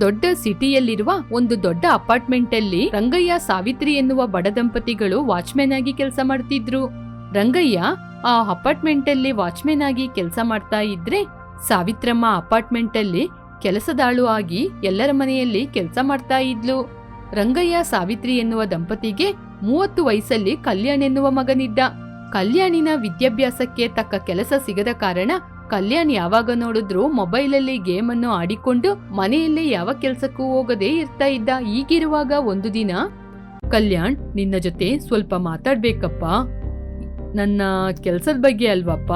ದೊಡ್ಡ ಸಿಟಿಯಲ್ಲಿರುವ ಒಂದು ದೊಡ್ಡ ಅಪಾರ್ಟ್ಮೆಂಟ್ ಅಲ್ಲಿ ರಂಗಯ್ಯ ಸಾವಿತ್ರಿ ಎನ್ನುವ ಬಡ ದಂಪತಿಗಳು ವಾಚ್ಮ್ಯಾನ್ ಆಗಿ ಕೆಲಸ ಮಾಡ್ತಿದ್ರು. ರಂಗಯ್ಯ ಆ ಅಪಾರ್ಟ್ಮೆಂಟ್ ಅಲ್ಲಿ ವಾಚ್ಮ್ಯಾನ್ ಆಗಿ ಕೆಲಸ ಮಾಡ್ತಾ ಇದ್ರೆ ಸಾವಿತ್ರಮ್ಮ ಅಪಾರ್ಟ್ಮೆಂಟ್ ಅಲ್ಲಿ ಕೆಲಸದಾಳು ಆಗಿ ಎಲ್ಲರ ಮನೆಯಲ್ಲಿ ಕೆಲಸ ಮಾಡ್ತಾ ಇದ್ಲು. ರಂಗಯ್ಯ ಸಾವಿತ್ರಿ ಎನ್ನುವ ದಂಪತಿಗೆ ಮೂವತ್ತು ವಯಸ್ಸಲ್ಲಿ ಕಲ್ಯಾಣ್ ಎನ್ನುವ ಮಗನಿದ್ದ. ಕಲ್ಯಾಣಿನ ವಿದ್ಯಾಭ್ಯಾಸಕ್ಕೆ ತಕ್ಕ ಕೆಲಸ ಸಿಗದ ಕಾರಣ ಕಲ್ಯಾಣ್ ಯಾವಾಗ ನೋಡಿದ್ರು ಮೊಬೈಲಲ್ಲಿ ಗೇಮ್ ಅನ್ನು ಆಡಿಕೊಂಡು ಮನೆಯಲ್ಲೇ ಯಾವ ಕೆಲಸಕ್ಕೂ ಹೋಗದೆ ಇರ್ತಾ ಇದ್ದ ಈಗಿರುವಾಗ ಒಂದು ದಿನ, ಕಲ್ಯಾಣ್, ನಿನ್ನ ಜೊತೆ ಸ್ವಲ್ಪ ಮಾತಾಡ್ಬೇಕಪ್ಪ. ನನ್ನ ಕೆಲಸದ ಬಗ್ಗೆ ಅಲ್ವಪ್ಪ?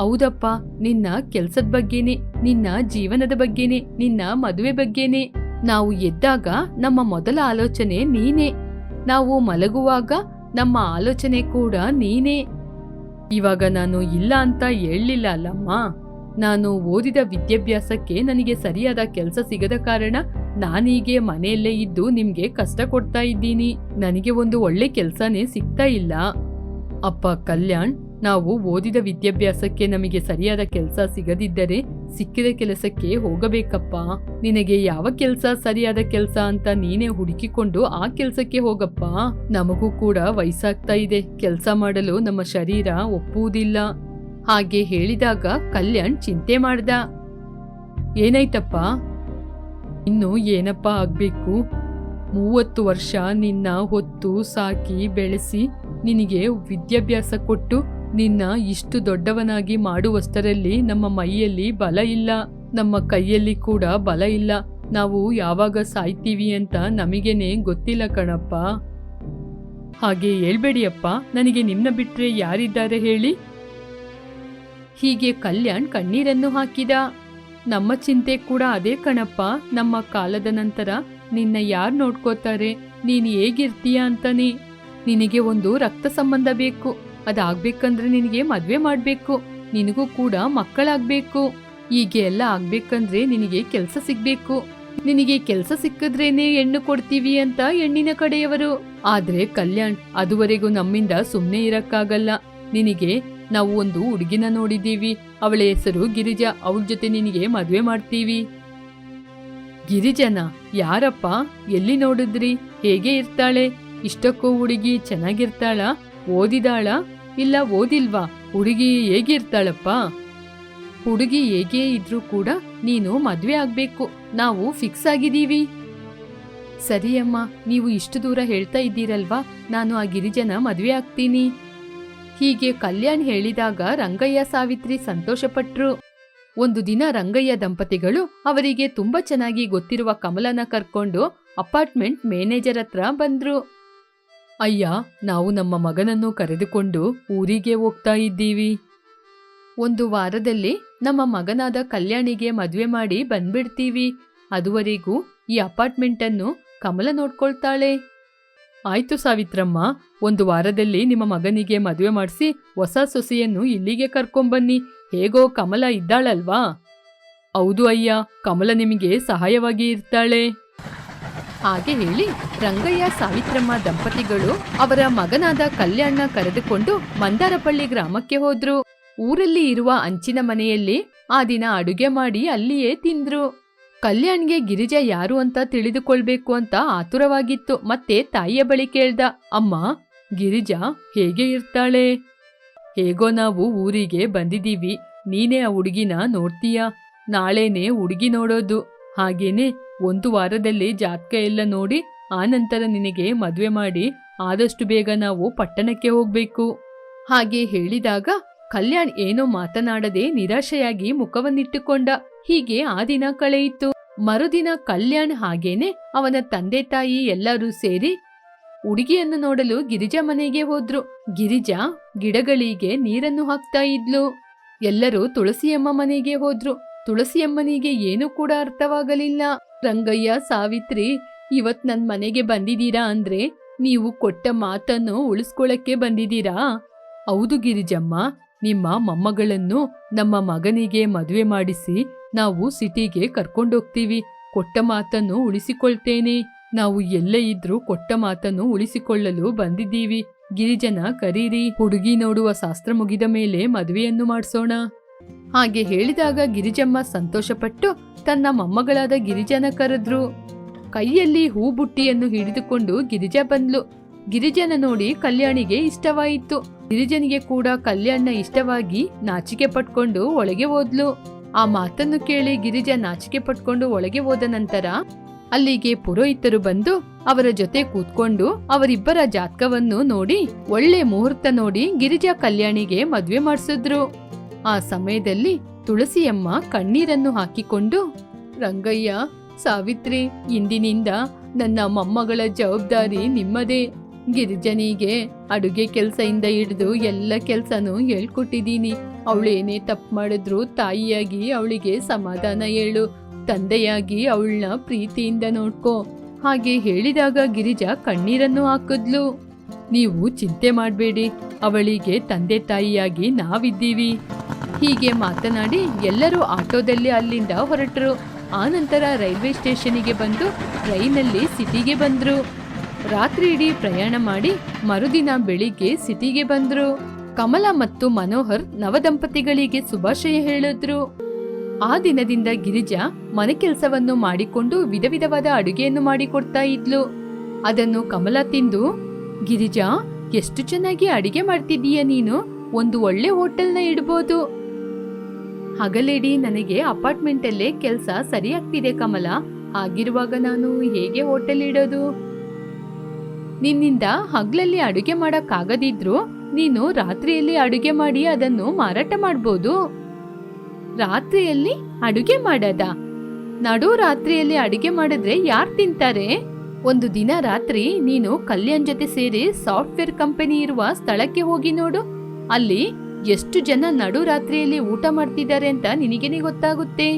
ಹೌದಪ್ಪ, ನಿನ್ನ ಕೆಲಸದ ಬಗ್ಗೆನೆ, ನಿನ್ನ ಜೀವನದ ಬಗ್ಗೆನೆ, ನಿನ್ನ ಮದುವೆ ಬಗ್ಗೆನೆ. ನಾವು ಎದ್ದಾಗ ನಮ್ಮ ಮೊದಲ ಆಲೋಚನೆ ನೀನೇ. ನಾವು ಮಲಗುವಾಗ ನಮ್ಮ ಆಲೋಚನೆ ಕೂಡ ನೀನೇ. ಇವಾಗ ನಾನು ಇಲ್ಲ ಅಂತ ಹೇಳಲಿಲ್ಲ ಅಲ್ಲಮ್ಮ. ನಾನು ಓದಿದ ವಿದ್ಯಾಭ್ಯಾಸಕ್ಕೆ ನನಗೆ ಸರಿಯಾದ ಕೆಲಸ ಸಿಗದ ಕಾರಣ ನಾನೀಗೆ ಮನೆಯಲ್ಲೇ ಇದ್ದು ನಿಮ್ಗೆ ಕಷ್ಟ ಕೊಡ್ತಾ ಇದ್ದೀನಿ. ನನಗೆ ಒಂದು ಒಳ್ಳೆ ಕೆಲಸನೇ ಸಿಗ್ತಾ ಇಲ್ಲ. ಅಪ್ಪ ಕಲ್ಯಾಣ್, ನಾವು ಓದಿದ ವಿದ್ಯಾಭ್ಯಾಸಕ್ಕೆ ನಮಗೆ ಸರಿಯಾದ ಕೆಲಸ ಸಿಗದಿದ್ದರೆ ಸಿಕ್ಕಿದ ಕೆಲಸಕ್ಕೆ ಹೋಗಬೇಕಪ್ಪ. ನಿನಗೆ ಯಾವ ಕೆಲಸ ಸರಿಯಾದ ಕೆಲಸ ಅಂತ ನೀನೇ ಹುಡುಕಿಕೊಂಡು ಆ ಕೆಲಸಕ್ಕೆ ಹೋಗಪ್ಪ. ನಮಗೂ ಕೂಡ ವಯಸ್ಸಾಗ್ತಾ ಇದೆ. ಕೆಲಸ ಮಾಡಲು ನಮ್ಮ ಶರೀರ ಒಪ್ಪುವುದಿಲ್ಲ. ಹಾಗೆ ಹೇಳಿದಾಗ ಕಲ್ಯಾಣ್ ಚಿಂತೆ ಮಾಡ್ದ. ಏನಾಯ್ತಪ್ಪ? ಇನ್ನು ಏನಪ್ಪ ಆಗ್ಬೇಕು? ಮೂವತ್ತು ವರ್ಷ ನಿನ್ನ ಹೊತ್ತು ಸಾಕಿ ಬೆಳೆಸಿ ನಿನಗೆ ವಿದ್ಯಾಭ್ಯಾಸ ಕೊಟ್ಟು ನಿನ್ನ ಇಷ್ಟು ದೊಡ್ಡವನಾಗಿ ಮಾಡುವಷ್ಟರಲ್ಲಿ ನಮ್ಮ ಮೈಯಲ್ಲಿ ಬಲ ಇಲ್ಲ. ನಮ್ಮ ಕೈಯಲ್ಲಿ ಕೂಡ ಬಲ ಇಲ್ಲ. ನಾವು ಯಾವಾಗ ಸಾಯ್ತೀವಿ ಅಂತ ನಮಗೇನೆ ಗೊತ್ತಿಲ್ಲ ಕಣಪ್ಪ. ಹಾಗೆ ಹೇಳ್ಬೇಡಿಯಪ್ಪ, ನನಗೆ ನಿಮ್ನ ಬಿಟ್ರೆ ಯಾರಿದ್ದಾರೆ ಹೇಳಿ? ಹೀಗೆ ಕಲ್ಯಾಣ್ ಕಣ್ಣೀರನ್ನು ಹಾಕಿದ. ನಮ್ಮ ಚಿಂತೆ ಕೂಡ ಅದೇ ಕಣಪ್ಪ. ನಮ್ಮ ಕಾಲದ ನಂತರ ನಿನ್ನ ಯಾರು ನೋಡ್ಕೋತಾರೆ? ನೀನು ಹೇಗಿರ್ತೀಯ ಅಂತಾನೆ. ನಿನಗೆ ಒಂದು ರಕ್ತ ಸಂಬಂಧ ಬೇಕು. ಅದಾಗ್ಬೇಕಂದ್ರೆ ನಿನಗೆ ಮದ್ವೆ ಮಾಡ್ಬೇಕು. ನಿನಗೂ ಕೂಡ ಮಕ್ಕಳಾಗ್ಬೇಕು. ಹೀಗೆ ಎಲ್ಲ ಆಗ್ಬೇಕಂದ್ರೆ ನಿನಗೆ ಕೆಲಸ ಸಿಗ್ಬೇಕು. ನಿನಗೆ ಕೆಲಸ ಸಿಕ್ಕಿದ್ರೇನೆ ಹೆಣ್ಣು ಕೊಡ್ತೀವಿ ಅಂತ ಹೆಣ್ಣಿನ ಕಡೆಯವರು. ಆದ್ರೆ ಕಲ್ಯಾಣ್, ಅದುವರೆಗೂ ನಮ್ಮಿಂದ ಸುಮ್ನೆ ಇರಕ್ಕಾಗಲ್ಲ. ನಿನಗೆ ನಾವು ಒಂದು ಹುಡುಗಿನ ನೋಡಿದ್ದೀವಿ. ಅವಳ ಹೆಸರು ಗಿರಿಜಾ. ಅವಳ ಜೊತೆ ನಿನಗೆ ಮದ್ವೆ ಮಾಡ್ತೀವಿ. ಗಿರಿಜನ? ಯಾರಪ್ಪ? ಎಲ್ಲಿ ನೋಡಿದ್ರಿ? ಹೇಗೆ ಇರ್ತಾಳೆ? ಇಷ್ಟಕ್ಕೂ ಹುಡುಗಿ ಚೆನ್ನಾಗಿರ್ತಾಳ? ಓದಿದಾಳ? ಇಲ್ಲ, ಓದಿಲ್ವಾ? ಹುಡುಗಿ ಹೇಗಿರ್ತಾಳಪ್ಪ ಹುಡುಗಿ ಹೇಗೆ ಇದ್ರೂ ಕೂಡ ನೀನು ಮದ್ವೆ ಆಗ್ಬೇಕು. ನಾವು ಫಿಕ್ಸ್ ಆಗಿದ್ದೀವಿ. ಸರಿ ಅಮ್ಮ, ನೀವು ಇಷ್ಟು ದೂರ ಹೇಳ್ತಾ ಇದ್ದೀರಲ್ವಾ? ನಾನು ಆ ಗಿರಿಜನ ಮದ್ವೆ ಆಗ್ತೀನಿ. ಹೀಗೆ ಕಲ್ಯಾಣ್ ಹೇಳಿದಾಗ ರಂಗಯ್ಯ ಸಾವಿತ್ರಿ ಸಂತೋಷಪಟ್ರು. ಒಂದು ದಿನ ರಂಗಯ್ಯ ದಂಪತಿಗಳು ಅವರಿಗೆ ತುಂಬಾ ಚೆನ್ನಾಗಿ ಗೊತ್ತಿರುವ ಕಮಲನ ಕರ್ಕೊಂಡು ಅಪಾರ್ಟ್ಮೆಂಟ್ ಮ್ಯಾನೇಜರ್ ಹತ್ರ ಬಂದ್ರು. ಅಯ್ಯ, ನಾವು ನಮ್ಮ ಮಗನನ್ನು ಕರೆದುಕೊಂಡು ಊರಿಗೆ ಹೋಗ್ತಾ ಇದ್ದೀವಿ. ಒಂದು ವಾರದಲ್ಲಿ ನಮ್ಮ ಮಗನಾದ ಕಲ್ಯಾಣಿಗೆ ಮದುವೆ ಮಾಡಿ ಬಂದ್ಬಿಡ್ತೀವಿ. ಅದುವರೆಗೂ ಈ ಅಪಾರ್ಟ್ಮೆಂಟ್ ಅನ್ನು ಕಮಲ ನೋಡ್ಕೊಳ್ತಾಳೆ. ಆಯ್ತು ಸಾವಿತ್ರಮ್ಮ, ಒಂದು ವಾರದಲ್ಲಿ ನಿಮ್ಮ ಮಗನಿಗೆ ಮದುವೆ ಮಾಡಿಸಿ ಹೊಸ ಸೊಸೆಯನ್ನು ಇಲ್ಲಿಗೆ ಕರ್ಕೊಂಬನ್ನಿ. ಹೇಗೋ ಕಮಲ ಇದ್ದಾಳಲ್ವಾ? ಹೌದು ಅಯ್ಯ, ಕಮಲ ನಿಮಗೆ ಸಹಾಯವಾಗಿ ಇರ್ತಾಳೆ. ಹಾಗೆ ಹೇಳಿ ರಂಗಯ್ಯ ಸಾವಿತ್ರಮ್ಮ ದಂಪತಿಗಳು ಅವರ ಮಗನಾದ ಕಲ್ಯಾಣ್ನ ಕರೆದುಕೊಂಡು ಮಂದಾರಪಳ್ಳಿ ಗ್ರಾಮಕ್ಕೆ ಹೋದ್ರು. ಊರಲ್ಲಿ ಇರುವ ಅಂಚಿನ ಮನೆಯಲ್ಲಿ ಆ ದಿನ ಅಡುಗೆ ಮಾಡಿ ಅಲ್ಲಿಯೇ ತಿಂದ್ರು. ಕಲ್ಯಾಣ್ಗೆ ಗಿರಿಜಾ ಯಾರು ಅಂತ ತಿಳಿದುಕೊಳ್ಬೇಕು ಅಂತ ಆತುರವಾಗಿತ್ತು. ಮತ್ತೆ ತಾಯಿಯ ಬಳಿ ಕೇಳ್ದ, ಅಮ್ಮ, ಗಿರಿಜಾ ಹೇಗೆ ಇರ್ತಾಳೆ? ಹೇಗೋ ನಾವು ಊರಿಗೆ ಬಂದಿದೀವಿ ನೀನೇ ಆ ಹುಡುಗಿನ ನೋಡ್ತೀಯ? ನಾಳೆನೇ ಹುಡುಗಿ ನೋಡೋದು. ಹಾಗೇನೆ ಒಂದು ವಾರದಲ್ಲಿ ಜಾತಕ ಎಲ್ಲ ನೋಡಿ ಆನಂತರ ನಿನಗೆ ಮದುವೆ ಮಾಡಿ ಆದಷ್ಟು ಬೇಗ ನಾವು ಪಟ್ಟಣಕ್ಕೆ ಹೋಗ್ಬೇಕು. ಹಾಗೆ ಹೇಳಿದಾಗ ಕಲ್ಯಾಣ್ ಏನೋ ಮಾತನಾಡದೆ ನಿರಾಶೆಯಾಗಿ ಮುಖವನ್ನಿಟ್ಟುಕೊಂಡ. ಹೀಗೆ ಆ ದಿನ ಕಳೆಯಿತು. ಮರುದಿನ ಕಲ್ಯಾಣ್ ಹಾಗೇನೆ ಅವನ ತಂದೆ ತಾಯಿ ಎಲ್ಲರೂ ಸೇರಿ ಹುಡುಗಿಯನ್ನು ನೋಡಲು ಗಿರಿಜಾ ಮನೆಗೆ ಹೋದ್ರು. ಗಿರಿಜಾ ಗಿಡಗಳಿಗೆ ನೀರನ್ನು ಹಾಕ್ತಾ ಇದ್ಲು. ಎಲ್ಲರೂ ತುಳಸಿಯಮ್ಮ ಮನೆಗೆ ಹೋದ್ರು. ತುಳಸಿಯಮ್ಮನಿಗೆ ಏನೂ ಕೂಡ ಅರ್ಥವಾಗಲಿಲ್ಲ. ರಂಗಯ್ಯ, ಸಾವಿತ್ರಿ, ಇವತ್ ನನ್ ಮನೆಗೆ ಬಂದಿದ್ದೀರಾ ಅಂದ್ರೆ ನೀವು ಕೊಟ್ಟ ಮಾತನ್ನು ಉಳಿಸ್ಕೊಳಕ್ಕೆ ಬಂದಿದ್ದೀರಾ? ಹೌದು ಗಿರಿಜಮ್ಮ, ನಿಮ್ಮ ಮೊಮ್ಮಗಳನ್ನು ನಮ್ಮ ಮಗನಿಗೆ ಮದುವೆ ಮಾಡಿಸಿ ನಾವು ಸಿಟಿಗೆ ಕರ್ಕೊಂಡೋಗ್ತೀವಿ ಕೊಟ್ಟ ಮಾತನ್ನು ಉಳಿಸಿಕೊಳ್ತೇನೆ. ನಾವು ಎಲ್ಲೇ ಇದ್ರೂ ಕೊಟ್ಟ ಮಾತನ್ನು ಉಳಿಸಿಕೊಳ್ಳಲು ಬಂದಿದ್ದೀವಿ. ಗಿರಿಜನ ಕರೀರಿ, ಹುಡುಗಿ ನೋಡುವ ಶಾಸ್ತ್ರ ಮುಗಿದ ಮೇಲೆ ಮದುವೆಯನ್ನು ಮಾಡಿಸೋಣ. ಹಾಗೆ ಹೇಳಿದಾಗ ಗಿರಿಜಮ್ಮ ಸಂತೋಷಪಟ್ಟು ತನ್ನ ಮೊಮ್ಮಗಳಾದ ಗಿರಿಜನ ಕರೆದ್ರು. ಕೈಯಲ್ಲಿ ಹೂ ಬುಟ್ಟಿಯನ್ನು ಹಿಡಿದುಕೊಂಡು ಗಿರಿಜ ಬಂದ್ಲು. ಗಿರಿಜನ ನೋಡಿ ಕಲ್ಯಾಣಿಗೆ ಇಷ್ಟವಾಯಿತು. ಗಿರಿಜನಿಗೆ ಕೂಡ ಕಲ್ಯಾಣ ಇಷ್ಟವಾಗಿ ನಾಚಿಕೆ ಪಟ್ಕೊಂಡು ಒಳಗೆ ಹೋದ್ಲು. ಆ ಮಾತನ್ನು ಕೇಳಿ ಗಿರಿಜ ನಾಚಿಕೆ ಪಟ್ಕೊಂಡು ಒಳಗೆ ಹೋದ ನಂತರ ಅಲ್ಲಿಗೆ ಪುರೋಹಿತರು ಬಂದು ಅವರ ಜೊತೆ ಕೂತ್ಕೊಂಡು ಅವರಿಬ್ಬರ ಜಾತಕವನ್ನು ನೋಡಿ ಒಳ್ಳೆ ಮುಹೂರ್ತ ನೋಡಿ ಗಿರಿಜಾ ಕಲ್ಯಾಣಿಗೆ ಮದ್ವೆ ಮಾಡಿಸಿದ್ರು. ಆ ಸಮಯದಲ್ಲಿ ತುಳಸಿಯಮ್ಮ ಕಣ್ಣೀರನ್ನು ಹಾಕಿಕೊಂಡು, ರಂಗಯ್ಯ, ಸಾವಿತ್ರಿ, ಇಂದಿನಿಂದ ನನ್ನ ಮೊಮ್ಮಗಳ ಜವಾಬ್ದಾರಿ ನಿಮ್ಮದೇ. ಗಿರಿಜನಿಗೆ ಅಡುಗೆ ಕೆಲಸದಿಂದ ಹಿಡಿದು ಎಲ್ಲ ಕೆಲ್ಸನೂ ಹೇಳ್ಕೊಟ್ಟಿದ್ದೀನಿ. ಅವಳೇನೇ ತಪ್ಪು ಮಾಡಿದ್ರು ತಾಯಿಯಾಗಿ ಅವಳಿಗೆ ಸಮಾಧಾನ ಹೇಳು. ತಂದೆಯಾಗಿ ಅವಳನ್ನ ಪ್ರೀತಿಯಿಂದ ನೋಡ್ಕೋ. ಹಾಗೆ ಹೇಳಿದಾಗ ಗಿರಿಜಾ ಕಣ್ಣೀರನ್ನು ಹಾಕಿದ್ಲು. ನೀವು ಚಿಂತೆ ಮಾಡಬೇಡಿ. ಅವಳಿಗೆ ತಂದೆ ತಾಯಿಯಾಗಿ ನಾವಿದ್ದೀವಿ. ಹೀಗೆ ಮಾತನಾಡಿ ಎಲ್ಲರೂ ಆಟೋದಲ್ಲಿ ಅಲ್ಲಿಂದ ಹೊರಟರು. ಆನಂತರ ರೈಲ್ವೆ ಸ್ಟೇಷನಿಗೆ ಬಂದು ಟ್ರೈನಲ್ಲಿ ಸಿಟಿಗೆ ಬಂದರು. ರಾತ್ರಿ ಇಡೀ ಪ್ರಯಾಣ ಮಾಡಿ ಮರುದಿನ ಬೆಳಿಗ್ಗೆ ಸಿಟಿಗೆ ಬಂದರು. ಕಮಲ ಮತ್ತು ಮನೋಹರ್ ನವದಂಪತಿಗಳಿಗೆ ಶುಭಾಶಯ ಹೇಳಿದ್ರು. ಆ ದಿನದಿಂದ ಗಿರಿಜಾ ಮನೆ ಕೆಲಸವನ್ನು ಮಾಡಿಕೊಂಡು ವಿಧ ವಿಧವಾದ ಅಡುಗೆಯನ್ನು ಮಾಡಿಕೊಡ್ತಾ ಇದ್ಲು. ಅದನ್ನು ಕಮಲ ತಿಂದು, ಗಿರಿಜಾ, ಎಷ್ಟು ಚೆನ್ನಾಗಿ ಅಡಿಗೆ ಮಾಡ್ತಿದ್ದೀಯ ನೀನು? ಒಂದು ಒಳ್ಳೆ ಹೋಟೆಲ್ನ ಇಡ್ಬೋದು. ಹಗಲಿಡಿ, ನನಗೆ ಅಪಾರ್ಟ್ಮೆಂಟಲ್ಲೇ ಕೆಲಸ ಸರಿಯಾಗ್ತಿದೆ ಕಮಲ. ಹಾಗಿರುವಾಗ ನಾನು ಹೇಗೆ ಹೋಟೆಲ್ ಇಡೋದು? ನಿನ್ನಿಂದ ಹಗ್ಲಲ್ಲಿ ಅಡುಗೆ ಮಾಡಕ್ಕಾಗದಿದ್ರು ನೀನು ರಾತ್ರಿಯಲ್ಲಿ ಅಡುಗೆ ಮಾಡಿ ಅದನ್ನು ಮಾರಾಟ ಮಾಡ್ಬೋದು. ರಾತ್ರಿಯಲ್ಲಿ ಅಡುಗೆ ಮಾಡದ? ನಡು ರಾತ್ರಿಯಲ್ಲಿ ಅಡುಗೆ ಮಾಡಿದ್ರೆ ಯಾರು ತಿಂತಾರೆ? ಒಂದು ದಿನ ರಾತ್ರಿ ನೀನು ಕಲ್ಯಾಣ್ ಜೊತೆ ಸೇರಿ ಸಾಫ್ಟ್ವೇರ್ ಕಂಪನಿ ಇರುವ ಸ್ಥಳಕ್ಕೆ ಹೋಗಿ ನೋಡು. ಅಲ್ಲಿ ಎಷ್ಟು ಜನ ನಡು ರಾತ್ರಿಯಲ್ಲಿ ಊಟ ಮಾಡ್ತಿದ್ದಾರೆ ಅಂತ ನಿನಗೇನೆ ಗೊತ್ತಾಗುತ್ತೆ?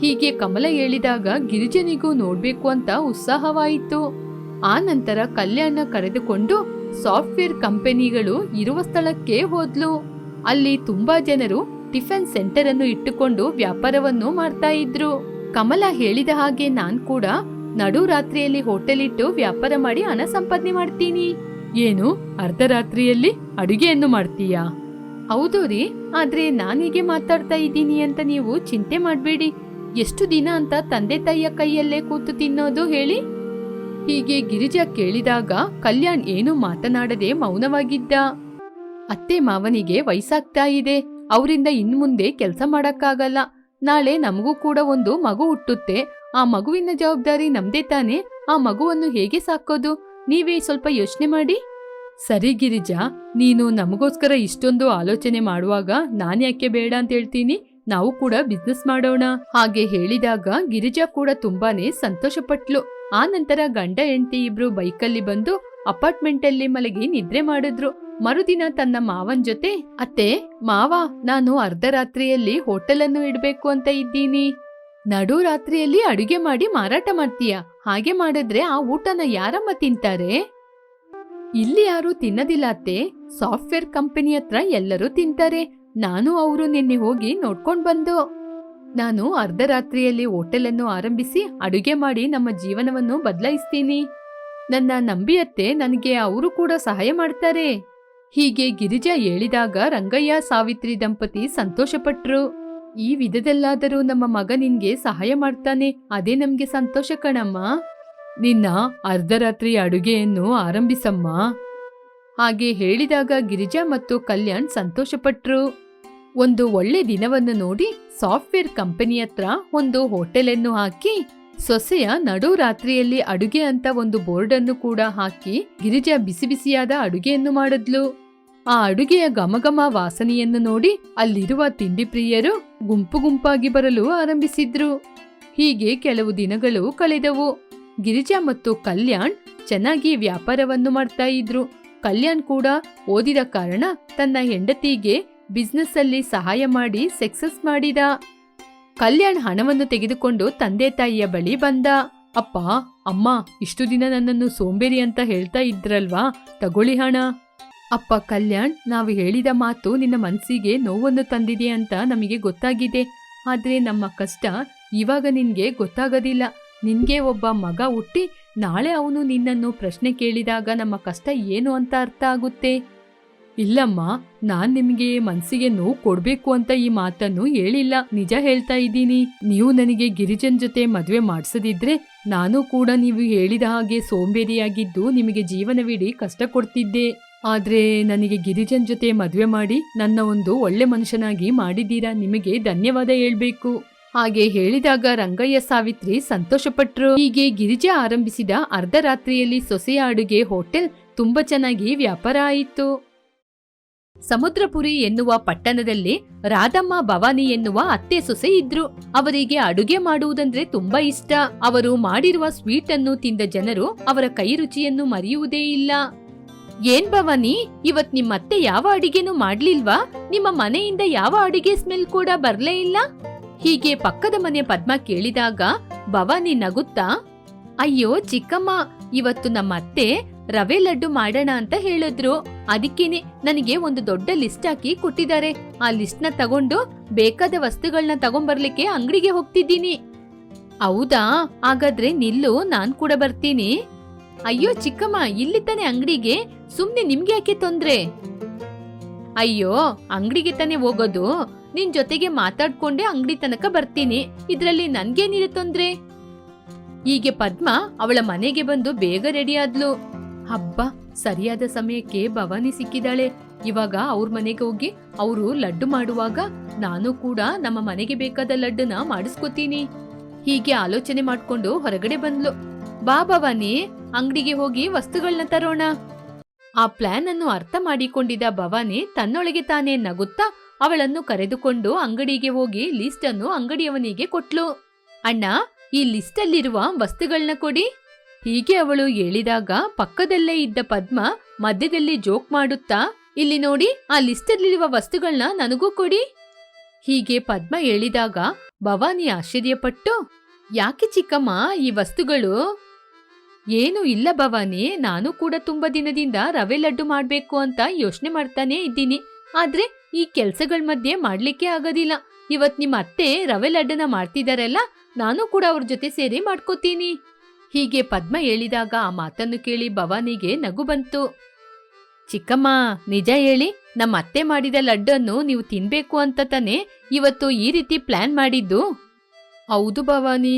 ಹೀಗೆ ಕಮಲ ಹೇಳಿದಾಗ ಗಿರಿಜನಿಗೂ ನೋಡ್ಬೇಕು ಅಂತ ಉತ್ಸಾಹವಾಯಿತು. ಆ ನಂತರ ಕಲ್ಯಾಣ ಕರೆದುಕೊಂಡು ಸಾಫ್ಟ್ವೇರ್ ಕಂಪನಿಗಳು ಇರುವ ಸ್ಥಳಕ್ಕೆ ಹೋದ್ಲು. ಅಲ್ಲಿ ತುಂಬಾ ಜನರು ಟಿಫನ್ ಸೆಂಟರ್ ಅನ್ನು ಇಟ್ಟುಕೊಂಡು ವ್ಯಾಪಾರವನ್ನು ಮಾಡ್ತಾ ಇದ್ರು. ಕಮಲ ಹೇಳಿದ ಹಾಗೆ ನಾನ್ ಕೂಡ ನಡು ರಾತ್ರಿಯಲ್ಲಿ ಹೋಟೆಲ್ ಇಟ್ಟು ವ್ಯಾಪಾರ ಮಾಡಿ ಹಣ ಸಂಪಾದನೆ ಮಾಡ್ತೀನಿ. ಏನು, ಅರ್ಧ ರಾತ್ರಿಯಲ್ಲಿ ಅಡುಗೆಯನ್ನು ಮಾಡ್ತೀಯಾ? ಹೌದು ರೀ, ಆದ್ರೆ ನಾನೀಗೆ ಮಾತಾಡ್ತಾ ಇದ್ದೀನಿ ಅಂತ ನೀವು ಚಿಂತೆ ಮಾಡಬೇಡಿ. ಎಷ್ಟು ದಿನ ಅಂತ ತಂದೆ ತಾಯಿಯ ಕೈಯಲ್ಲೇ ಕೂತು ತಿನ್ನೋದು ಹೇಳಿ? ಹೀಗೆ ಗಿರಿಜಾ ಕೇಳಿದಾಗ ಕಲ್ಯಾಣ್ ಏನು ಮಾತನಾಡದೆ ಮೌನವಾಗಿದ್ದ. ಅತ್ತೆ ಮಾವನಿಗೆ ವಯಸ್ಸಾಗ್ತಾ ಇದೆ, ಅವರಿಂದ ಇನ್ಮುಂದೆ ಕೆಲಸ ಮಾಡಕ್ಕಾಗಲ್ಲ. ನಾಳೆ ನಮಗೂ ಕೂಡ ಒಂದು ಮಗು ಹುಟ್ಟುತ್ತೆ, ಆ ಮಗುವಿನ ಜವಾಬ್ದಾರಿ ನಮ್ದೇ ತಾನೇ, ಆ ಮಗುವನ್ನು ಹೇಗೆ ಸಾಕೋದು? ನೀವೇ ಸ್ವಲ್ಪ ಯೋಚನೆ ಮಾಡಿ. ಸರಿ ಗಿರಿಜಾ, ನೀನು ನಮಗೋಸ್ಕರ ಇಷ್ಟೊಂದು ಆಲೋಚನೆ ಮಾಡುವಾಗ ನಾನ್ಯಾಕೆ ಬೇಡ ಅಂತ ಹೇಳ್ತೀನಿ? ನಾವು ಕೂಡ ಬಿಸ್ನೆಸ್ ಮಾಡೋಣ. ಹಾಗೆ ಹೇಳಿದಾಗ ಗಿರಿಜಾ ಕೂಡ ತುಂಬಾನೇ ಸಂತೋಷಪಟ್ಲು. ಆ ನಂತರ ಗಂಡ ಹೆಂಡತಿ ಇಬ್ರು ಬೈಕಲ್ಲಿ ಬಂದು ಅಪಾರ್ಟ್ಮೆಂಟ್ ಅಲ್ಲಿ ಮಲಗಿ ನಿದ್ರೆ ಮಾಡಿದ್ರು. ಮರುದಿನ ತನ್ನ ಮಾವನ್ ಜೊತೆ, ಅತ್ತೆ, ಮಾವ, ನಾನು ಅರ್ಧ ರಾತ್ರಿಯಲ್ಲಿ ಹೋಟೆಲ್ ಅನ್ನು ಇಡ್ಬೇಕು ಅಂತ ಇದ್ದೀನಿ. ನಡು ರಾತ್ರಿಯಲ್ಲಿ ಅಡುಗೆ ಮಾಡಿ ಮಾರಾಟ ಮಾಡ್ತೀಯ? ಹಾಗೆ ಮಾಡಿದ್ರೆ ಆ ಊಟನ ಯಾರಮ್ಮ ತಿಂತಾರೆ? ಇಲ್ಲಿ ಯಾರು ತಿನ್ನದಿಲ್ಲ ಅತ್ತೆ. ಸಾಫ್ಟ್ವೇರ್ ಕಂಪನಿ ಹತ್ರ ಎಲ್ಲರೂ ತಿಂತಾರೆ. ನಾನು ಅವರು ನಿನ್ನೆ ಹೋಗಿ ನೋಡ್ಕೊಂಡ್ ಬಂದು. ನಾನು ಅರ್ಧ ರಾತ್ರಿಯಲ್ಲಿ ಹೋಟೆಲ್ ಅನ್ನು ಆರಂಭಿಸಿ ಅಡುಗೆ ಮಾಡಿ ನಮ್ಮ ಜೀವನವನ್ನು ಬದಲಾಯಿಸ್ತೀನಿ. ನನ್ನ ನಂಬಿಯತ್ತೆ ನನಗೆ ಅವರು ಕೂಡ ಸಹಾಯ ಮಾಡ್ತಾರೆ. ಹೀಗೆ ಗಿರಿಜಾ ಹೇಳಿದಾಗ ರಂಗಯ್ಯ, ಸಾವಿತ್ರಿ ದಂಪತಿ ಸಂತೋಷಪಟ್ರು. ಈ ವಿಧದಲ್ಲಾದರೂ ನಮ್ಮ ಮಗ ನಿನ್ಗೆ ಸಹಾಯ ಮಾಡ್ತಾನೆ. ಅದೇ ನಮ್ಗೆ ಸಂತೋಷ ಕಣಮ್ಮ. ನಿನ್ನ ಅರ್ಧರಾತ್ರಿ ಅಡುಗೆಯನ್ನು ಆರಂಭಿಸಮ್ಮ. ಹಾಗೆ ಹೇಳಿದಾಗ ಗಿರಿಜಾ ಮತ್ತು ಕಲ್ಯಾಣ್ ಸಂತೋಷಪಟ್ರು. ಒಂದು ಒಳ್ಳೆ ದಿನವನ್ನು ನೋಡಿ ಸಾಫ್ಟ್ವೇರ್ ಕಂಪನಿ ಹತ್ರ ಒಂದು ಹೋಟೆಲನ್ನು ಹಾಕಿ, ಸೊಸೆಯ ನಡುರಾತ್ರಿಯಲ್ಲಿ ಅಡುಗೆ ಅಂತ ಒಂದು ಬೋರ್ಡ್ ಅನ್ನು ಕೂಡ ಹಾಕಿ ಗಿರಿಜಾ ಬಿಸಿ ಬಿಸಿಯಾದ ಅಡುಗೆಯನ್ನು ಮಾಡಿದ್ಲು. ಆ ಅಡುಗೆಯ ಘಮಘಮ ವಾಸನೆಯನ್ನು ನೋಡಿ ಅಲ್ಲಿರುವ ತಿಂಡಿ ಪ್ರಿಯರು ಗುಂಪು ಗುಂಪಾಗಿ ಬರಲು ಆರಂಭಿಸಿದ್ರು. ಹೀಗೆ ಕೆಲವು ದಿನಗಳು ಕಳೆದವು. ಗಿರಿಜಾ ಮತ್ತು ಕಲ್ಯಾಣ್ ಚೆನ್ನಾಗಿ ವ್ಯಾಪಾರವನ್ನು ಮಾಡ್ತಾ ಇದ್ರು. ಕಲ್ಯಾಣ್ ಕೂಡ ಓದಿದ ಕಾರಣ ತನ್ನ ಹೆಂಡತಿಗೆ ಬಿಸ್ನೆಸ್ ಅಲ್ಲಿ ಸಹಾಯ ಮಾಡಿ ಸಕ್ಸಸ್ ಮಾಡಿದ. ಕಲ್ಯಾಣ್ ಹಣವನ್ನು ತೆಗೆದುಕೊಂಡು ತಂದೆ ತಾಯಿಯ ಬಳಿ ಬಂದ. ಅಪ್ಪ, ಅಮ್ಮ, ಇಷ್ಟು ದಿನ ನನ್ನನ್ನು ಸೋಂಬೇರಿ ಅಂತ ಹೇಳ್ತಾ ಇದ್ರಲ್ವಾ? ತಗೊಳ್ಳಿ ಹಣ. ಅಪ್ಪ, ಕಲ್ಯಾಣ್, ನಾವು ಹೇಳಿದ ಮಾತು ನಿನ್ನ ಮನಸ್ಸಿಗೆ ನೋವನ್ನು ತಂದಿದೆ ಅಂತ ನಮಗೆ ಗೊತ್ತಾಗಿದೆ. ಆದ್ರೆ ನಮ್ಮ ಕಷ್ಟ ಇವಾಗ ನಿನಗೆ ಗೊತ್ತಾಗೋದಿಲ್ಲ. ನಿನ್ಗೆ ಒಬ್ಬ ಮಗ ಹುಟ್ಟಿ ನಾಳೆ ಅವನು ನಿನ್ನನ್ನು ಪ್ರಶ್ನೆ ಕೇಳಿದಾಗ ನಮ್ಮ ಕಷ್ಟ ಏನು ಅಂತ ಅರ್ಥ ಆಗುತ್ತೆ? ಇಲ್ಲಮ್ಮ, ನಾನ್ ನಿಮ್ಗೆ ಮನ್ಸಿಗೆ ನೋವು ಕೊಡ್ಬೇಕು ಅಂತ ಈ ಮಾತನ್ನು ಹೇಳಿಲ್ಲ. ನಿಜ ಹೇಳ್ತಾ ಇದ್ದೀನಿ. ನೀವು ನನಗೆ ಗಿರಿಜನ್ ಜೊತೆ ಮದ್ವೆ ಮಾಡಿಸದಿದ್ರೆ ನಾನು ಕೂಡ ನೀವು ಹೇಳಿದ ಹಾಗೆ ಸೋಂಬೇರಿಯಾಗಿದ್ದು ನಿಮಗೆ ಜೀವನವಿಡೀ ಕಷ್ಟ ಕೊಡ್ತಿದ್ದೆ. ಆದ್ರೆ ನನಗೆ ಗಿರಿಜನ್ ಜೊತೆ ಮದ್ವೆ ಮಾಡಿ ನನ್ನ ಒಂದು ಒಳ್ಳೆ ಮನುಷ್ಯನಾಗಿ ಮಾಡಿದ್ದೀರಾ? ನಿಮಗೆ ಧನ್ಯವಾದ ಹೇಳ್ಬೇಕು. ಹಾಗೆ ಹೇಳಿದಾಗ ರಂಗಯ್ಯ ಸಾವಿತ್ರಿ ಸಂತೋಷಪಟ್ರು. ಹೀಗೆ ಗಿರಿಜಾ ಆರಂಭಿಸಿದ ಅರ್ಧ ರಾತ್ರಿಯಲ್ಲಿ ಸೊಸೆಯ ಅಡುಗೆ ಹೋಟೆಲ್ ತುಂಬಾ ಚೆನ್ನಾಗಿ ವ್ಯಾಪಾರ ಆಯಿತು. ಸಮುದ್ರಪುರಿ ಎನ್ನುವ ಪಟ್ಟಣದಲ್ಲಿ ರಾಧಮ್ಮ ಭವಾನಿ ಎನ್ನುವ ಅತ್ತೆ ಸೊಸೆ ಇದ್ರು. ಅವರಿಗೆ ಅಡುಗೆ ಮಾಡುವುದಂದ್ರೆ ತುಂಬಾ ಇಷ್ಟ. ಅವರು ಮಾಡಿರುವ ಸ್ವೀಟ್ ಅನ್ನು ತಿಂದ ಜನರು ಅವರ ಕೈ ರುಚಿಯನ್ನು ಮರೆಯುವುದೇ ಇಲ್ಲ. ಏನ್ ಭವಾನಿ, ಇವತ್ ನಿಮ್ಮತ್ತೆ ಯಾವ ಅಡಿಗೆನೂ ಮಾಡ್ಲಿಲ್ವಾ? ನಿಮ್ಮ ಮನೆಯಿಂದ ಯಾವ ಅಡಿಗೆ ಸ್ಮೆಲ್ ಕೂಡ ಬರ್ಲೇ ಇಲ್ಲ? ಹೀಗೆ ಪಕ್ಕದ ಮನೆ ಪದ್ಮ ಕೇಳಿದಾಗ ಭವಾನಿ ನಗುತ್ತಾ? ಅಯ್ಯೋ ಚಿಕ್ಕಮ್ಮ, ಇವತ್ತು ನಮ್ಮ ಅತ್ತೆ ರವೆ ಲಡ್ಡು ಮಾಡೋಣ ಅಂತ ಹೇಳಿದ್ರು. ಅದಕ್ಕೇನೆ ನನಗೆ ಒಂದು ದೊಡ್ಡ ಲಿಸ್ಟ್ ಹಾಕಿ ಕೊಟ್ಟಿದ್ದಾರೆ. ಆ ಲಿಸ್ಟ್ನ ತಗೊಂಡು ಬೇಕಾದ ವಸ್ತುಗಳನ್ನ ತಗೊಂಡ್ಬರ್ಲಿಕ್ಕೆ ಅಂಗಡಿಗೆ ಹೋಗ್ತಿದ್ದೀನಿ. ಹೌದಾ? ಹಾಗಾದ್ರೆ ನಿಲ್ಲು, ನಾನ್ ಕೂಡ ಬರ್ತೀನಿ. ಅಯ್ಯೋ ಚಿಕ್ಕಮ್ಮ, ಇಲ್ಲಿ ತಾನೆ ಅಂಗಡಿಗೆ. ಸುಮ್ನೆ ನಿಮ್ಗೆ ಯಾಕೆ ತೊಂದ್ರೆ? ಅಯ್ಯೋ ಅಂಗಡಿಗೆ ತಾನೇ ಹೋಗೋದು. ನಿನ್ ಜೊತೆಗೆ ಮಾತಾಡ್ಕೊಂಡೆ ಅಂಗಡಿ ತನಕ ಬರ್ತೀನಿ. ಇದ್ರಲ್ಲಿ ನನ್ಗೇನಿದೆ ತೊಂದ್ರೆ? ಹೀಗೆ ಪದ್ಮ ಅವಳ ಮನೆಗೆ ಬಂದು ಬೇಗ ರೆಡಿ ಆದ್ಲು. ಹಬ್ಬ, ಸರಿಯಾದ ಸಮಯಕ್ಕೆ ಭವಾನಿ ಸಿಕ್ಕಿದಾಳೆ ಇವಾಗ ಅವ್ರ ಮನೆಗೆ ಹೋಗಿ ಅವರು ಲಡ್ಡು ಮಾಡುವಾಗ ನಾನು ಕೂಡ ನಮ್ಮ ಮನೆಗೆ ಬೇಕಾದ ಲಡ್ಡುನ ಮಾಡಿಸ್ಕೊತೀನಿ. ಹೀಗೆ ಆಲೋಚನೆ ಮಾಡ್ಕೊಂಡು ಹೊರಗಡೆ ಬಂದ್ಲು. ಬಾ ಭವಾನಿ, ಅಂಗಡಿಗೆ ಹೋಗಿ ವಸ್ತುಗಳನ್ನ ತರೋಣ. ಆ ಪ್ಲಾನ್ ಅನ್ನು ಅರ್ಥ ಮಾಡಿಕೊಂಡಿದ್ದ ಭವಾನಿ ತನ್ನೊಳಗೆ ತಾನೇ ನಗುತ್ತಾ ಅವಳನ್ನು ಕರೆದುಕೊಂಡು ಅಂಗಡಿಗೆ ಹೋಗಿ ಲಿಸ್ಟ್ ಅನ್ನು ಅಂಗಡಿಯವನಿಗೆ ಕೊಟ್ಲು. ಅಣ್ಣ, ಈ ಲಿಸ್ಟ್ ಅಲ್ಲಿರುವ ವಸ್ತುಗಳನ್ನ ಕೊಡಿ. ಹೀಗೆ ಅವಳು ಹೇಳಿದಾಗ ಪಕ್ಕದಲ್ಲೇ ಇದ್ದ ಪದ್ಮ ಮಧ್ಯದಲ್ಲಿ ಜೋಕ್ ಮಾಡುತ್ತಾ, ಇಲ್ಲಿ ನೋಡಿ, ಆ ಲಿಸ್ಟ್ ಅಲ್ಲಿರುವ ವಸ್ತುಗಳನ್ನ ನನಗೂ ಕೊಡಿ. ಹೀಗೆ ಪದ್ಮ ಹೇಳಿದಾಗ ಭವಾನಿ ಆಶ್ಚರ್ಯಪಟ್ಟು, ಯಾಕೆ ಚಿಕ್ಕಮ್ಮ, ಈ ವಸ್ತುಗಳು? ಏನು ಇಲ್ಲ ಭವಾನಿ, ನಾನು ಕೂಡ ತುಂಬಾ ದಿನದಿಂದ ರವೆ ಲಡ್ಡು ಮಾಡ್ಬೇಕು ಅಂತ ಯೋಚನೆ ಮಾಡ್ತಾನೆ ಇದ್ದೀನಿ. ಆದ್ರೆ ಈ ಕೆಲ್ಸಗಳ ಮಧ್ಯೆ ಮಾಡ್ಲಿಕ್ಕೆ ಆಗೋದಿಲ್ಲ. ಇವತ್ ನಿಮ್ಮ ಅತ್ತೆ ರವೆ ಲಡ್ಡನ್ನ ಮಾಡ್ತಿದಾರಲ್ಲ, ನಾನು ಕೂಡ ಅವ್ರ ಜೊತೆ ಸೇರಿ ಮಾಡ್ಕೋತೀನಿ. ಹೀಗೆ ಪದ್ಮ ಹೇಳಿದಾಗ ಆ ಮಾತನ್ನು ಕೇಳಿ ಭವಾನಿಗೆ ನಗು ಬಂತು. ಚಿಕ್ಕಮ್ಮ, ನಿಜ ಹೇಳಿ ನಮ್ಮ ಅತ್ತೆ ಮಾಡಿದ ಲಡ್ಡನ್ನು ನೀವು ತಿನ್ಬೇಕು ಅಂತ ತಾನೆ ಇವತ್ತು ಈ ರೀತಿ ಪ್ಲಾನ್ ಮಾಡಿದ್ದು? ಹೌದು ಭವಾನಿ,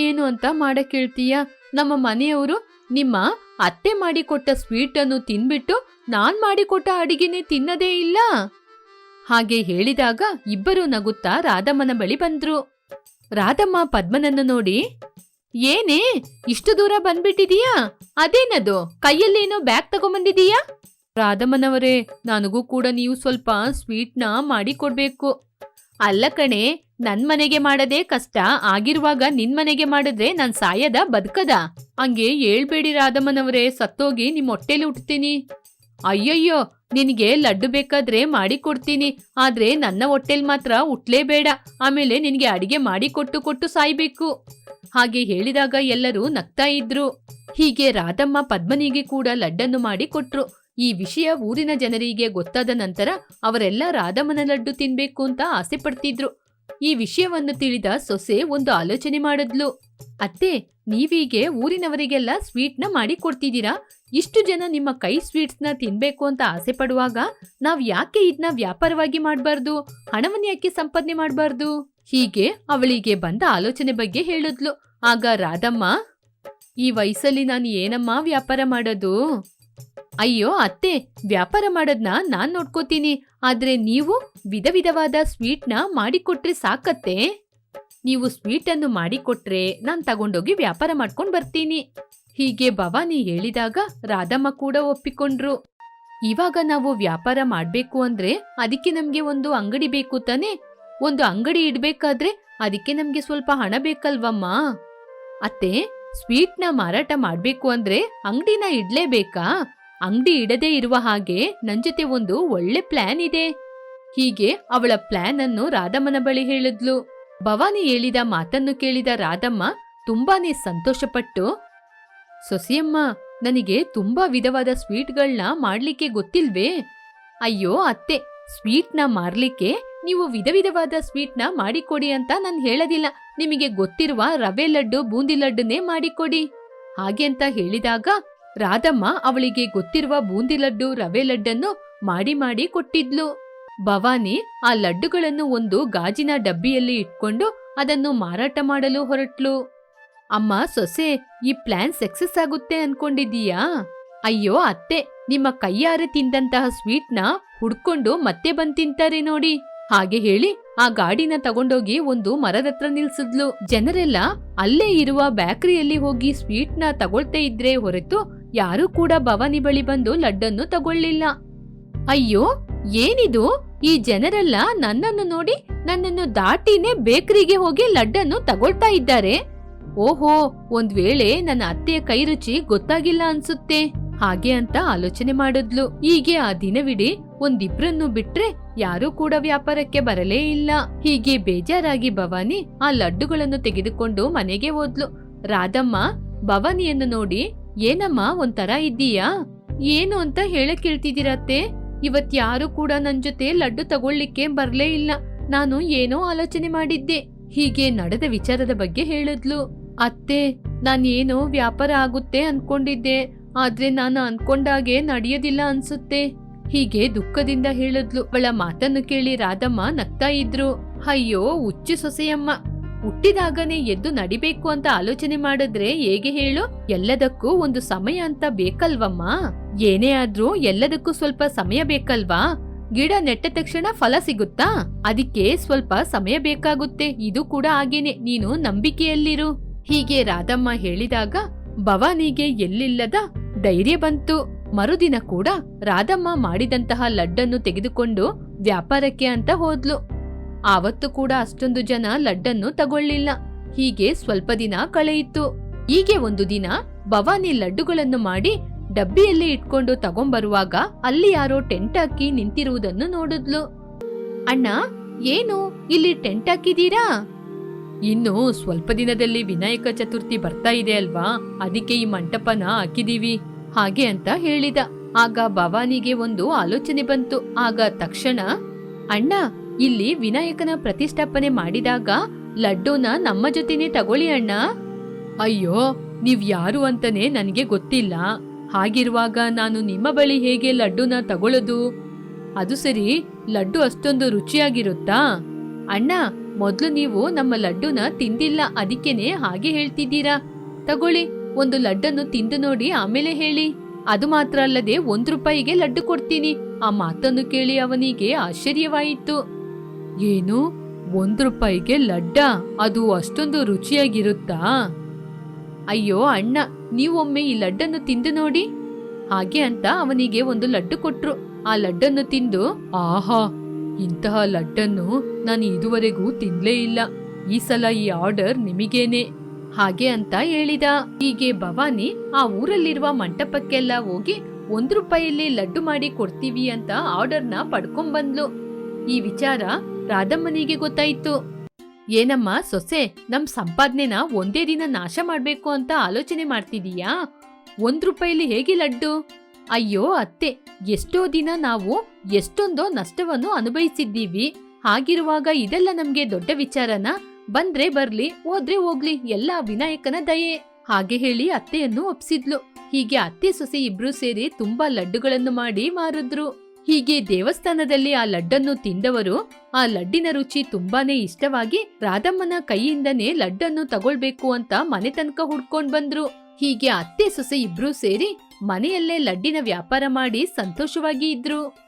ಏನು ಅಂತ ಮಾಡಕ್ ಹೇಳ್ತೀಯ ನಮ್ಮ ಮನೆಯವರು ನಿಮ್ಮ ಅತ್ತೆ ಮಾಡಿಕೊಟ್ಟ ಸ್ವೀಟ್ ಅನ್ನು ತಿನ್ಬಿಟ್ಟು ನಾನ್ ಮಾಡಿಕೊಟ್ಟ ಅಡಿಗೆನೆ ತಿನ್ನದೇ ಇಲ್ಲ. ಹಾಗೆ ಹೇಳಿದಾಗ ಇಬ್ಬರು ನಗುತ್ತಾ ರಾಧಮ್ಮನ ಬಳಿ ಬಂದ್ರು. ರಾಧಮ್ಮ ಪದ್ಮನನ್ನು ನೋಡಿ, ಏನೇ, ಇಷ್ಟು ದೂರ ಬಂದ್ಬಿಟ್ಟಿದೀಯಾ? ಅದೇನದು? ಕೈಯಲ್ಲೇನೋ ಬ್ಯಾಗ್ ತಗೊಂಬಂದಿದೀಯಾ? ರಾಧಮ್ಮನವರೇ, ನನಗೂ ಕೂಡ ನೀವು ಸ್ವಲ್ಪ ಸ್ವೀಟ್ನ ಮಾಡಿಕೊಡ್ಬೇಕು. ಅಲ್ಲ ಕಣೆ ನನ್ ಮನೆಗೆ ಮಾಡದೆ ಕಷ್ಟ ಆಗಿರುವಾಗ ನಿನ್ ಮನೆಗೆ ಮಾಡಿದ್ರೆ ನಾನ್ ಸಾಯದ, ಬದುಕದ? ಹಂಗೆ ಹೇಳ್ಬೇಡಿ ರಾಧಮ್ಮನವರೇ, ಸತ್ತೋಗಿ ನಿಮ್ ಹೊಟ್ಟೆಲಿ ಹುಟ್ತೀನಿ. ಅಯ್ಯಯ್ಯೋ, ನಿನಗೆ ಲಡ್ಡು ಬೇಕಾದ್ರೆ ಮಾಡಿ ಕೊಡ್ತೀನಿ. ಆದ್ರೆ ನನ್ನ ಹೊಟ್ಟೆಲ್ ಮಾತ್ರ ಉಟ್ಲೇಬೇಡ ಆಮೇಲೆ ನಿನಗೆ ಅಡಿಗೆ ಮಾಡಿ ಕೊಟ್ಟು ಕೊಟ್ಟು ಸಾಯ್ಬೇಕು. ಹಾಗೆ ಹೇಳಿದಾಗ ಎಲ್ಲರೂ ನಗ್ತಾ ಇದ್ರು. ಹೀಗೆ ರಾಧಮ್ಮ ಪದ್ಮನಿಗೆ ಕೂಡ ಲಡ್ಡನ್ನು ಮಾಡಿ ಕೊಟ್ರು. ಈ ವಿಷಯ ಊರಿನ ಜನರಿಗೆ ಗೊತ್ತಾದ ನಂತರ ಅವರೆಲ್ಲ ರಾಧಮ್ಮನ ಲಡ್ಡು ತಿನ್ಬೇಕು ಅಂತ ಆಸೆ ಪಡ್ತಿದ್ರು. ಈ ವಿಷಯವನ್ನು ತಿಳಿದ ಸೊಸೆ ಒಂದು ಆಲೋಚನೆ ಮಾಡಿದ್ಲು. ಅತ್ತೆ, ನೀವೀಗೆ ಊರಿನವರಿಗೆಲ್ಲ ಸ್ವೀಟ್ನ ಮಾಡಿ ಕೊಡ್ತಿದ್ದೀರಾ? ಇಷ್ಟು ಜನ ನಿಮ್ಮ ಕೈ ಸ್ವೀಟ್ಸ್ನ ತಿನ್ಬೇಕು ಅಂತ ಆಸೆ ಪಡುವಾಗ ನಾವ್ ಯಾಕೆ ಇದನ್ನ ವ್ಯಾಪಾರವಾಗಿ ಮಾಡಬಾರ್ದು? ಹಣವನ್ನು ಯಾಕೆ ಸಂಪಾದನೆ ಮಾಡಬಾರ್ದು? ಹೀಗೆ ಅವಳಿಗೆ ಬಂದ ಆಲೋಚನೆ ಬಗ್ಗೆ ಹೇಳಿದ್ಲು. ಆಗ ರಾಧಮ್ಮ, ಈ ವಯಸ್ಸಲ್ಲಿ ನಾನು ಏನಮ್ಮ ವ್ಯಾಪಾರ ಮಾಡೋದು? ಅಯ್ಯೋ, ಅತ್ತೆ, ವ್ಯಾಪಾರ ಮಾಡೋದ್ನ ನಾನ್ ನೋಡ್ಕೋತೀನಿ. ಆದ್ರೆ ನೀವು ವಿಧ ವಿಧವಾದ ಸ್ವೀಟ್ನ ಮಾಡಿಕೊಟ್ರೆ ಸಾಕತ್ತೆ. ನೀವು ಸ್ವೀಟ್ ಅನ್ನು ಮಾಡಿಕೊಟ್ರೆ ನಾನ್ ತಗೊಂಡೋಗಿ ವ್ಯಾಪಾರ ಮಾಡ್ಕೊಂಡ್ ಬರ್ತೀನಿ. ಹೀಗೆ ಭವಾನಿ ಹೇಳಿದಾಗ ರಾಧಮ್ಮ ಕೂಡ ಒಪ್ಪಿಕೊಂಡ್ರು. ಇವಾಗ ನಾವು ವ್ಯಾಪಾರ ಮಾಡ್ಬೇಕು ಅಂದ್ರೆ ಅದಕ್ಕೆ ನಮ್ಗೆ ಒಂದು ಅಂಗಡಿ ಬೇಕು ತಾನೆ? ಒಂದು ಅಂಗಡಿ ಇಡ್ಬೇಕಾದ್ರೆ ಅದಕ್ಕೆ ನಮ್ಗೆ ಸ್ವಲ್ಪ ಹಣ ಬೇಕಲ್ವಮ್ಮ? ಅತ್ತೆ, ಸ್ವೀಟ್ನ ಮಾರಾಟ ಮಾಡ್ಬೇಕು ಅಂದ್ರೆ ಅಂಗಡಿನ ಇಡ್ಲೇಬೇಕಾ? ಅಂಗಡಿ ಇಡದೇ ಇರುವ ಹಾಗೆ ನನ್ ಜೊತೆ ಒಂದು ಒಳ್ಳೆ ಪ್ಲಾನ್ ಇದೆ. ಹೀಗೆ ಅವಳ ಪ್ಲಾನ್ ಅನ್ನು ರಾಧಮ್ಮನ ಬಳಿ ಹೇಳಿದ್ಲು. ಭವಾನಿ ಹೇಳಿದ ಮಾತನ್ನು ಕೇಳಿದ ರಾಧಮ್ಮ ತುಂಬಾನೇ ಸಂತೋಷಪಟ್ಟು, ಸೊಸಿಯಮ್ಮ, ನನಗೆ ತುಂಬಾ ವಿಧವಾದ ಸ್ವೀಟ್ಗಳನ್ನ ಮಾಡ್ಲಿಕ್ಕೆ ಗೊತ್ತಿಲ್ವೇ? ಅಯ್ಯೋ ಅತ್ತೆ, ಸ್ವೀಟ್ನ ಮಾರ್ಲಿಕ್ಕೆ ನೀವು ವಿಧ ವಿಧವಾದ ಸ್ವೀಟ್ನ ಮಾಡಿಕೊಡಿ ಅಂತ ನಾನು ಹೇಳೋದಿಲ್ಲ. ನಿಮಗೆ ಗೊತ್ತಿರುವ ರವೆ ಲಡ್ಡು, ಬೂಂದಿ ಲಡ್ಡುನೇ ಮಾಡಿಕೊಡಿ. ಹಾಗೆ ಅಂತ ಹೇಳಿದಾಗ ರಾಧಮ್ಮ ಅವಳಿಗೆ ಗೊತ್ತಿರುವ ಬೂಂದಿ ಲಡ್ಡು, ರವೆ ಲಡ್ಡನ್ನು ಮಾಡಿ ಮಾಡಿ ಕೊಟ್ಟಿದ್ಲು. ಭವಾನಿ ಆ ಲಡ್ಡುಗಳನ್ನು ಒಂದು ಗಾಜಿನ ಡಬ್ಬಿಯಲ್ಲಿ ಇಟ್ಕೊಂಡು ಅದನ್ನು ಮಾರಾಟ ಮಾಡಲು ಹೊರಟ್ಲು. ಅಮ್ಮ, ಸೊಸೆ, ಈ ಪ್ಲಾನ್ ಸಕ್ಸಸ್ ಆಗುತ್ತೆ ಅನ್ಕೊಂಡಿದೀಯಾ ಅಯ್ಯೋ, ಅತ್ತೆ, ನಿಮ್ಮ ಕೈಯಾರೆ ತಿಂದಂತಹ ಸ್ವೀಟ್ನ ಹುಡ್ಕೊಂಡು ಮತ್ತೆ ಬಂದ್ ತಿಂತಾರೆ ನೋಡಿ. ಹಾಗೆ ಹೇಳಿ ಆ ಗಾಡಿನ ತಗೊಂಡೋಗಿ ಒಂದು ಮರದತ್ರ ನಿಲ್ಸಿದ್ಲು. ಜನರೆಲ್ಲ ಅಲ್ಲೇ ಇರುವ ಬ್ಯಾಕರಿಯಲ್ಲಿ ಹೋಗಿ ಸ್ವೀಟ್ನ ತಗೊಳ್ತೇ ಇದ್ರೆ ಹೊರತು ಯಾರೂ ಕೂಡ ಭವಾನಿ ಬಳಿ ಬಂದು ಲಡ್ಡನ್ನು ತಗೊಳ್ಳಿಲ್ಲ. ಅಯ್ಯೋ, ಏನಿದು? ಈ ಜನರೆಲ್ಲ ನನ್ನನ್ನು ನೋಡಿ ನನ್ನನ್ನು ದಾಟಿನೇ ಬೇಕರಿಗೆ ಹೋಗಿ ಲಡ್ಡನ್ನು ತಗೊಳ್ತಾ ಇದ್ದಾರೆ. ಓಹೋ, ಒಂದ್ ವೇಳೆ ನನ್ನ ಅತ್ತೆಯ ಕೈ ರುಚಿ ಗೊತ್ತಾಗಿಲ್ಲ ಅನ್ಸುತ್ತೆ. ಹಾಗೆ ಅಂತ ಆಲೋಚನೆ ಮಾಡಿದ್ಲು. ಹೀಗೆ ಆ ದಿನವಿಡೀ ಒಂದಿಬ್ರನ್ನು ಬಿಟ್ರೆ ಯಾರೂ ಕೂಡ ವ್ಯಾಪಾರಕ್ಕೆ ಬರಲೇ ಇಲ್ಲ. ಹೀಗೆ ಬೇಜಾರಾಗಿ ಭವಾನಿ ಆ ಲಡ್ಡುಗಳನ್ನು ತೆಗೆದುಕೊಂಡು ಮನೆಗೆ ಹೋದ್ಲು. ರಾಧಮ್ಮ ಭವಾನಿಯನ್ನು ನೋಡಿ ಏನಮ್ಮ ಒಂಥರ ಇದ್ದೀಯಾ? ಏನು ಅಂತ ಹೇಳಕ್ ಕೇಳ್ತಿದ್ದೀರತ್ತೆ ಇವತ್ ಯಾರು ಕೂಡ ನನ್ ಜೊತೆ ಲಡ್ಡು ತಗೊಳ್ಳಿಕ್ಕೆ ಬರ್ಲೇ ಇಲ್ಲ. ನಾನು ಏನೋ ಆಲೋಚನೆ ಮಾಡಿದ್ದೆ. ಹೀಗೆ ನಡೆದ ವಿಚಾರದ ಬಗ್ಗೆ ಹೇಳಿದ್ಲು. ಅತ್ತೆ, ನಾನೇನೋ ವ್ಯಾಪಾರ ಆಗುತ್ತೆ ಅನ್ಕೊಂಡಿದ್ದೆ. ಆದ್ರೆ ನಾನು ಅನ್ಕೊಂಡಾಗೆ ನಡೆಯೋದಿಲ್ಲ ಅನ್ಸುತ್ತೆ. ಹೀಗೆ ದುಃಖದಿಂದ ಹೇಳಿದ್ಲು. ಅವಳ ಮಾತನ್ನು ಕೇಳಿ ರಾಧಮ್ಮ ನಗ್ತಾ ಇದ್ರು. ಅಯ್ಯೋ, ಹುಚ್ಚು ಸೊಸೆಯಮ್ಮ. ಹುಟ್ಟಿದಾಗನೇ ಎದ್ದು ನಡಿಬೇಕು ಅಂತ ಆಲೋಚನೆ ಮಾಡಿದ್ರೆ ಹೇಗೆ ಹೇಳು? ಎಲ್ಲದಕ್ಕೂ ಒಂದು ಸಮಯ ಅಂತ ಬೇಕಲ್ವಮ್ಮ? ಏನೇ ಆದ್ರೂ ಎಲ್ಲದಕ್ಕೂ ಸ್ವಲ್ಪ ಸಮಯ ಬೇಕಲ್ವಾ? ಗಿಡ ನೆಟ್ಟ ತಕ್ಷಣ ಫಲ ಸಿಗುತ್ತಾ? ಅದಕ್ಕೆ ಸ್ವಲ್ಪ ಸಮಯ ಬೇಕಾಗುತ್ತೆ. ಇದು ಕೂಡ ಹಾಗೇನೆ. ನೀನು ನಂಬಿಕೆಯಲ್ಲಿರು. ಹೀಗೆ ರಾಧಮ್ಮ ಹೇಳಿದಾಗ ಭವಾನಿಗೆ ಎಲ್ಲಿಲ್ಲದ ಧೈರ್ಯ ಬಂತು. ಮರುದಿನ ಕೂಡ ರಾಧಮ್ಮ ಮಾಡಿದಂತಹ ಲಡ್ಡನ್ನು ತೆಗೆದುಕೊಂಡು ವ್ಯಾಪಾರಕ್ಕೆ ಅಂತ ಹೋದ್ಲು. ಆವತ್ತು ಕೂಡ ಅಷ್ಟೊಂದು ಜನ ಲಡ್ಡನ್ನು ತಗೊಳ್ಳಿಲ್ಲ. ಹೀಗೆ ಸ್ವಲ್ಪ ದಿನ ಕಳೆಯಿತು ಹೀಗೆ ಒಂದು ದಿನ ಭವಾನಿ ಲಡ್ಡುಗಳನ್ನು ಮಾಡಿ ಡಬ್ಬಿಯಲ್ಲಿ ಇಟ್ಕೊಂಡು ತಗೊಂಬರುವಾಗ ಅಲ್ಲಿ ಯಾರೋ ಟೆಂಟ್ ಹಾಕಿ ನಿಂತಿರುವುದನ್ನು ನೋಡಿದ್ಲು. ಅಣ್ಣ, ಏನು? ಇಲ್ಲಿ ಟೆಂಟ್ ಹಾಕಿದೀರಾ ಇನ್ನು ಸ್ವಲ್ಪ ದಿನದಲ್ಲಿ ವಿನಾಯಕ ಚತುರ್ಥಿ ಬರ್ತಾ ಇದೆ ಅಲ್ವಾ? ಅದಕ್ಕೆ ಈ ಮಂಟಪನ ಹಾಕಿದೀವಿ ಹಾಗೆ ಅಂತ ಹೇಳಿದ. ಆಗ ಭವಾನಿಗೆ ಒಂದು ಆಲೋಚನೆ ಬಂತು. ಆಗ ತಕ್ಷಣ, ಅಣ್ಣ ಇಲ್ಲಿ ವಿನಾಯಕನ ಪ್ರತಿಷ್ಠಾಪನೆ ಮಾಡಿದಾಗ ಲಡ್ಡೂನ ನಮ್ಮ ಜೊತೆನೆ ತಗೊಳ್ಳಿ ಅಣ್ಣ. ಅಯ್ಯೋ, ನೀವ್ ಯಾರು ಅಂತಾನೆ ನನಗೆ ಗೊತ್ತಿಲ್ಲ. ಹಾಗಿರುವಾಗ ನಾನು ನಿಮ್ಮ ಬಳಿ ಹೇಗೆ ಲಡ್ಡುನ ತಗೊಳ್ಳೋದು? ಅದು ಸರಿ, ಲಡ್ಡು ಅಷ್ಟೊಂದು ರುಚಿಯಾಗಿರುತ್ತಾ? ಅಣ್ಣ, ಮೊದ್ಲು ನೀವು ನಮ್ಮ ಲಡ್ಡುನ ತಿಂದಿಲ್ಲ, ಅದಕ್ಕೇನೆ ಹಾಗೆ ಹೇಳ್ತಿದ್ದೀರಾ? ತಗೊಳ್ಳಿ, ಒಂದು ಲಡ್ಡನ್ನು ತಿಂದು ನೋಡಿ ಆಮೇಲೆ ಹೇಳಿ. ಅದು ಮಾತ್ರ ಅಲ್ಲದೆ ಒಂದು ರೂಪಾಯಿಗೆ ಲಡ್ಡು ಕೊಡ್ತೀನಿ. ಆ ಮಾತನ್ನು ಕೇಳಿ ಅವನಿಗೆ ಆಶ್ಚರ್ಯವಾಯಿತು. ಏನು? ಒಂದು ರೂಪಾಯಿಗೆ ಲಡ್ಡ? ಅದು ಅಷ್ಟೊಂದು ರುಚಿಯಾಗಿರುತ್ತಾ? ಅಯ್ಯೋ ಅಣ್ಣ, ನೀವೊಮ್ಮೆ ಈ ಲಡ್ಡನ್ನು ತಿಂದು ನೋಡಿ. ಹಾಗೆ ಅಂತ ಅವನಿಗೆ ಒಂದು ಲಡ್ಡು ಕೊಟ್ರು. ಆ ಲಡ್ಡನ್ನು ತಿಂದು, ಆಹಾ, ಇಂತಹ ಲಡ್ಡನ್ನು ನಾನು ಇದುವರೆಗೂ ತಿನ್ಲೇ ಇಲ್ಲ. ಈ ಸಲ ಈ ಆರ್ಡರ್ ನಿಮಗೇನೆ. ಹಾಗೆ ಅಂತ ಹೇಳಿದ. ಹೀಗೆ ಭವಾನಿ ಆ ಊರಲ್ಲಿರುವ ಮಂಟಪಕ್ಕೆಲ್ಲ ಹೋಗಿ ಒಂದು ರೂಪಾಯಿಯಲ್ಲಿ ಲಡ್ಡು ಮಾಡಿ ಕೊಡ್ತೀವಿ ಅಂತ ಆರ್ಡರ್ನ ಪಡ್ಕೊಂಡ್ಬಂದ್ಲು. ಈ ವಿಚಾರ ರಾಧಮ್ಮನಿಗೆ ಗೊತ್ತಾಯ್ತು. ಏನಮ್ಮ ಸೊಸೆ, ನಮ್ ಸಂಪಾದನೆನ ಒಂದೇ ದಿನ ನಾಶ ಮಾಡ್ಬೇಕು ಅಂತ ಆಲೋಚನೆ ಮಾಡ್ತಿದೀಯಾ? ಒಂದ್ ರೂಪಾಯಿಲಿ ಹೇಗೆ ಲಡ್ಡು? ಅಯ್ಯೋ ಅತ್ತೆ, ಎಷ್ಟೋ ದಿನ ನಾವು ಎಷ್ಟೊಂದೋ ನಷ್ಟವನ್ನು ಅನುಭವಿಸಿದ್ದೀವಿ. ಹಾಗಿರುವಾಗ ಇದೆಲ್ಲ ನಮ್ಗೆ ದೊಡ್ಡ ವಿಚಾರನ? ಬಂದ್ರೆ ಬರ್ಲಿ, ಹೋದ್ರೆ ಹೋಗ್ಲಿ, ಎಲ್ಲ ವಿನಾಯಕನ ದಯೆ. ಹಾಗೆ ಹೇಳಿ ಅತ್ತೆಯನ್ನು ಒಪ್ಸಿದ್ಲು. ಹೀಗೆ ಅತ್ತೆ ಸೊಸೆ ಇಬ್ರು ಸೇರಿ ತುಂಬಾ ಲಡ್ಡುಗಳನ್ನು ಮಾಡಿ ಮಾರಿದ್ರು. ಹೀಗೆ ದೇವಸ್ಥಾನದಲ್ಲಿ ಆ ಲಡ್ಡನ್ನು ತಿಂದವರು, ಆ ಲಡ್ಡಿನ ರುಚಿ ತುಂಬಾನೇ ಇಷ್ಟವಾಗಿ ರಾಧಮ್ಮನ ಕೈಯಿಂದನೇ ಲಡ್ಡನ್ನು ತಗೊಳ್ಬೇಕು ಅಂತ ಮನೆ ತನಕ ಹುಡ್ಕೊಂಡ್ ಬಂದ್ರು. ಹೀಗೆ ಅತ್ತೆ ಸೊಸೆ ಇಬ್ರು ಸೇರಿ ಮನೆಯಲ್ಲೇ ಲಡ್ಡಿನ ವ್ಯಾಪಾರ ಮಾಡಿ ಸಂತೋಷವಾಗಿ ಇದ್ರು.